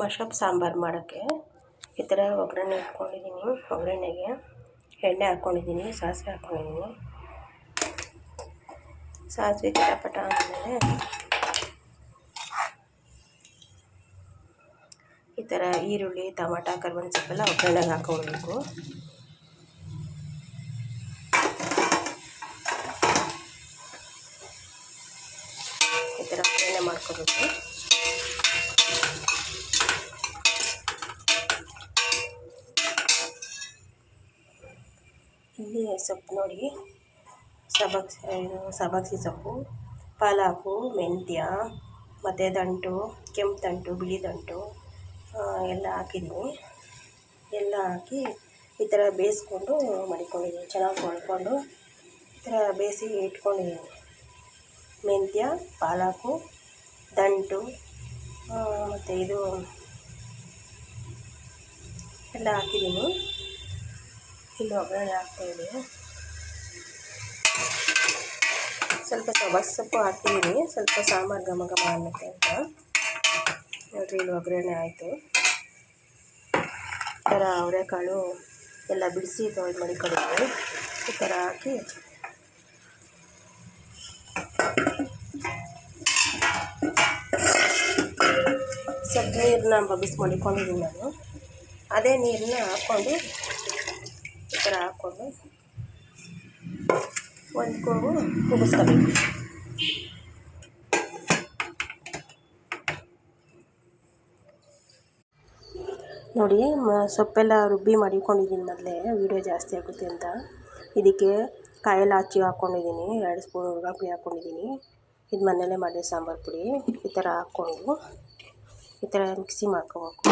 ಮಶಪ್ ಸಾಂಬಾರು ಮಾಡೋಕ್ಕೆ. ಈ ಥರ ಒಗ್ಗರಣೆ ಇಟ್ಕೊಂಡಿದ್ದೀನಿ ಒಗ್ಗರಣೆಗೆ ಎಣ್ಣೆ ಹಾಕ್ಕೊಂಡಿದ್ದೀನಿ, ಸಾಸಿವೆ ಹಾಕ್ಕೊಂಡಿದ್ದೀನಿ. ಸಾಸಿವೆ ಚಟಪಟ ಆದಮೇಲೆ ಈ ಥರ ಈರುಳ್ಳಿ, ಟಮಾಟ ಕರ್ಬನ್ ಸೊಪ್ಪೆಲ್ಲ ಒಗ್ಗರಣೆಗೆ ಹಾಕ್ಕೊಳ್ಬೇಕು. ಈ ಥರ ಒಗ್ಗರಣೆ ಮಾಡ್ಕೋಬೇಕು ಇಲ್ಲಿ ಸೊಪ್ಪು ನೋಡಿ. ಸಬಕ್ಸಿ ಸಬಕ್ಸಿ ಸೊಪ್ಪು ಪಾಲಾಕು ಮೆಂತ್ಯ, ಮತ್ತು ದಂಟು, ಕೆಂಪು ದಂಟು, ಬಿಳಿ ದಂಟು ಎಲ್ಲ ಹಾಕಿದ್ದೀನಿ ಎಲ್ಲ ಹಾಕಿ ಈ ಥರ ಬೇಯಿಸ್ಕೊಂಡು ಮಡಿಕೊಂಡಿದ್ದೀನಿ ಚೆನ್ನಾಗಿ ಕೊಳ್ಕೊಂಡು ಈ ಥರ ಬೇಯಿಸಿ ಇಟ್ಕೊಂಡಿದ್ದೀನಿ ಮೆಂತ್ಯ ಪಾಲಾಕು ದಂಟು ಮತ್ತು ಇದು ಎಲ್ಲ ಹಾಕಿದ್ದೀನಿ. ಇಲ್ಲಿ ಒಗ್ಗರಣೆ ಹಾಕ್ತಾಯಿದ್ದೀನಿ ಸ್ವಲ್ಪ ಸೊಪ್ಪು ಹಾಕಿದ್ದೀನಿ ಸ್ವಲ್ಪ ಸಾಂಬಾರು ಗಮ ಗಮ ಅನ್ನತ್ತೆ ಅಂತ. ನೋಡಿರಿ ಇಲ್ಲಿ ಒಗ್ಗರಣೆ ಆಯಿತು. ಈ ಥರ ಅವರೆಕಾಳು ಎಲ್ಲ ಬಿಡಿಸಿ ತೊಳೆದು ಮಡಿಕೊಂಡಿದ್ದೆ ಈ ಥರ ಹಾಕಿ ಸ್ವಲ್ಪ ನೀರನ್ನ ಬಗ್ಗಿಸಿ ಮಾಡಿಕೊಂಡಿದ್ದೀನಿ ನಾನು. ಅದೇ ನೀರನ್ನ ಹಾಕ್ಕೊಂಡು ಥರ ಹಾಕ್ಕೊಂಡು ಒಂದು ಕೂಗು ಕೂಗಿಸ್ಕೋಬೇಕು ನೋಡಿ ಸೊಪ್ಪೆಲ್ಲ ರುಬ್ಬಿ ಮಡಿಕೊಂಡಿದ್ದೀನಿ ಮೊದಲೇ, ವೀಡಿಯೋ ಜಾಸ್ತಿ ಆಗುತ್ತೆ ಅಂತ. ಇದಕ್ಕೆ ಕಾಯೆಲ್ಲ ಹಚ್ಚಿ ಹಾಕ್ಕೊಂಡಿದ್ದೀನಿ ಎರಡು ಸ್ಪೂನ್ ಹುರ್ಗಾ ಪುಡಿ ಹಾಕ್ಕೊಂಡಿದ್ದೀನಿ ಇದು ಮನೆಯಲ್ಲೇ ಮಾಡಿದ ಸಾಂಬಾರು ಪುಡಿ, ಈ ಥರ ಹಾಕ್ಕೊಂಡು, ಈ ಥರ ಮಿಕ್ಸಿ ಮಾಡ್ಕೋಬೇಕು.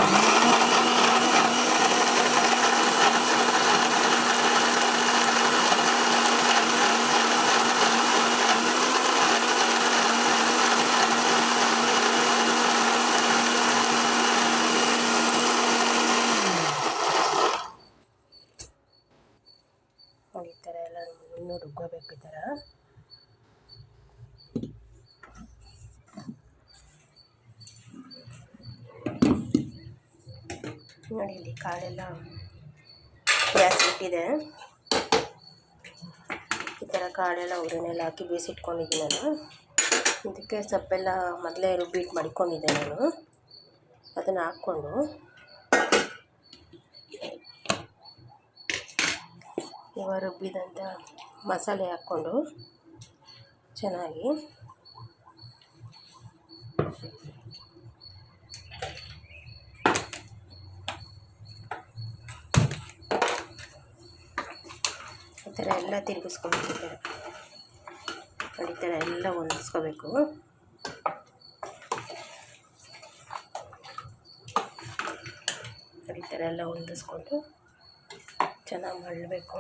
ಈ ಥರ ಎಲ್ಲ ಇನ್ನೂ ರುಬ್ಕೋಬೇಕು ಥರ. ನೋಡಿ ಇಲ್ಲಿ ಕಾಳೆಲ್ಲ ಗ್ಯಾಸ್ ಇಟ್ಟಿದೆ ಈ ಥರ ಕಾಳೆಲ್ಲ ಉರಿನೆಲ್ಲ ಹಾಕಿ ಬೇಯಿಸಿಟ್ಕೊಂಡಿದ್ದೀನಿ ನಾನು. ಇದಕ್ಕೆ ಸೊಪ್ಪೆಲ್ಲ ಮೊದಲೇ ರುಬ್ಬಿಟ್ಟು ಮಡ್ಕೊಂಡಿದ್ದೆ ನಾನು. ಅದನ್ನು ಹಾಕ್ಕೊಂಡು ಇವಾಗ ರುಬ್ಬಿದಂಥ ಮಸಾಲೆ ಹಾಕ್ಕೊಂಡು ಚೆನ್ನಾಗಿ ಈ ಥರ ಎಲ್ಲ ತಿರುಗಿಸ್ಕೊಳ್ತಿದ್ದಾರೆ ಈ ಥರ ಎಲ್ಲ ಹೊಂದಿಸ್ಕೋಬೇಕು. ಈ ಥರ ಎಲ್ಲ ಹೊಂದಿಸ್ಕೊಂಡು ಚೆನ್ನಾಗಿ ಮಾಡಬೇಕು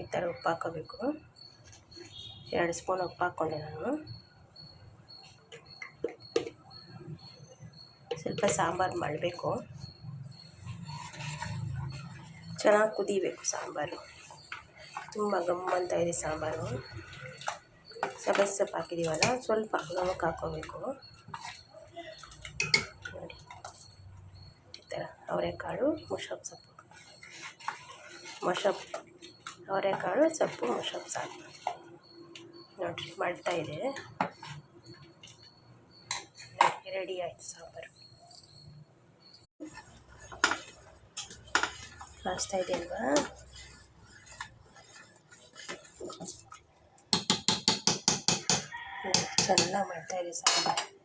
ಈ ಥರ ಉಪ್ಪು ಹಾಕೋಬೇಕು. ಎರಡು ಸ್ಪೂನ್ ಉಪ್ಪು ಹಾಕ್ಕೊಂಡೆ ನಾನು. ಸ್ವಲ್ಪ ಸಾಂಬಾರು ಮಾಡಬೇಕು ಚೆನ್ನಾಗಿ ಕುದಿಬೇಕು ಸಾಂಬಾರು. ತುಂಬ ಗಮ್ಮಂತ ಇದೆ ಸಾಂಬಾರು. ಸಬಸ್ ಸೊಪ್ಪು ಹಾಕಿದ್ದೀವಲ್ಲ ಸ್ವಲ್ಪ ನಮಕ್ ಹಾಕ್ಕೋಬೇಕು ನೋಡಿ ಥರ ಅವರೆಕಾಳು ಮುಷಪ್, ಸೊಪ್ಪು. ಮೊಷಪ್ ಅವರೆಕಾಳು ಸೊಪ್ಪು, ಮುಷಪ್, ಸಾಕು. ನೋಡಿರಿ ಇದೆ. ರೆಡಿ ಆಯಿತು ಸಾಂಬಾರು. ಕಾಣಿಸ್ತಾ ಇದೆ ಅಲ್ವಾ? ಚೆನ್ನಾಗಿ ಮಾಡ್ತಾಯಿದೆ ಸಾಂಬಾರು.